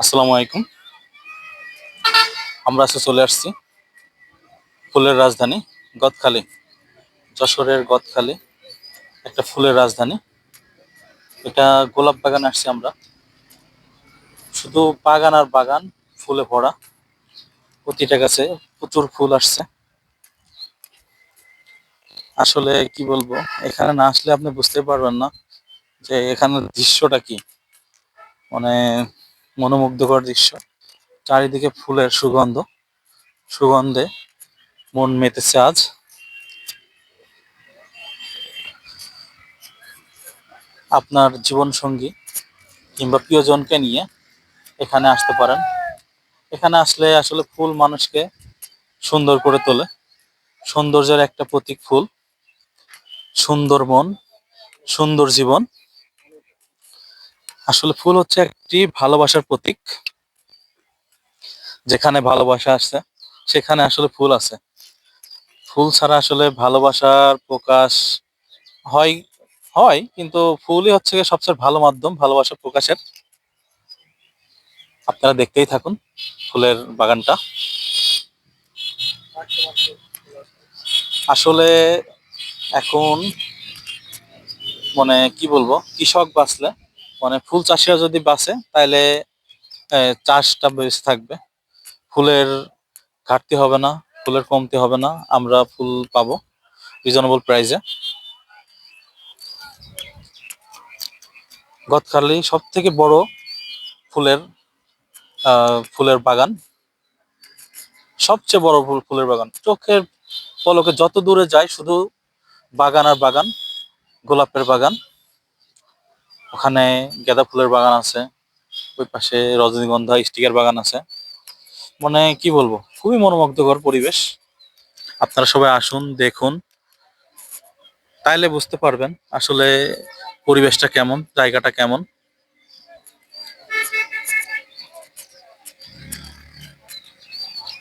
আসসালামু আলাইকুম। আমরা আজকে চলে আসছি ফুলের রাজধানী গদখালি, যশোরের গদখালি, একটা ফুলের রাজধানী। এটা গোলাপ বাগান আসছি আমরা। শুধু বাগান আর বাগান, ফুলে ভরা। প্রতিটা গাছে প্রচুর ফুল আসছে। আসলে কি বলব, এখানে না আসলে আপনি বুঝতে পারবেন না যে এখানের দৃশ্যটা কি। মানে মনোমুগ্ধকর দৃশ্য। চারিদিকে ফুলের সুগন্ধ। সুগন্ধে মন মেতেছে আজ। আপনার জীবন সঙ্গী কিংবা প্রিয়জনকে নিয়ে এখানে আসতে পারেন। এখানে আসলে আসলে ফুল মানুষকে সুন্দর করে তোলে। সৌন্দর্যের একটা প্রতীক ফুল। সুন্দর মন, সুন্দর জীবন। আসলে ফুল হচ্ছে একটি ভালোবাসার প্রতীক, যেখানে ভালোবাসা আছে সেখানে আসলে ফুল আছে। ফুল ছাড়া আসলে ভালোবাসার প্রকাশ হয় হয়, কিন্তু ফুলই হচ্ছে সবচেয়ে ভালো মাধ্যম, ভালোবাসা প্রকাশের। আপনারা দেখতেই থাকুন ফুলের বাগানটা। আসলে এখন মানে কি বলব, কৃষক বাঁচলে মানে ফুল চাষিরা যদি বাঁচে তাহলে চাষটা বেশ থাকবে। ফুলের ঘাটতি হবে না, ফুলের কমতি হবে না, আমরা ফুল পাবো রিজনেবল প্রাইসে গদখালি সব থেকে বড় ফুলের ফুলের বাগান। সবচেয়ে বড় ফুল, ফুলের বাগান। চোখের পলকে যত দূরে যায়, শুধু বাগান আর বাগান, গোলাপের বাগান। ওখানে গাঁদা ফুলের বাগান আছে, ওই পাশে রজনীগন্ধা স্টিকের বাগান আছে। মানে কি বলব, খুবই মনোমুগ্ধকর পরিবেশ। আপনারা সবাই আসুন, দেখুন, তাইলে বুঝতে পারবেন আসলে পরিবেশটা কেমন, জায়গাটা কেমন।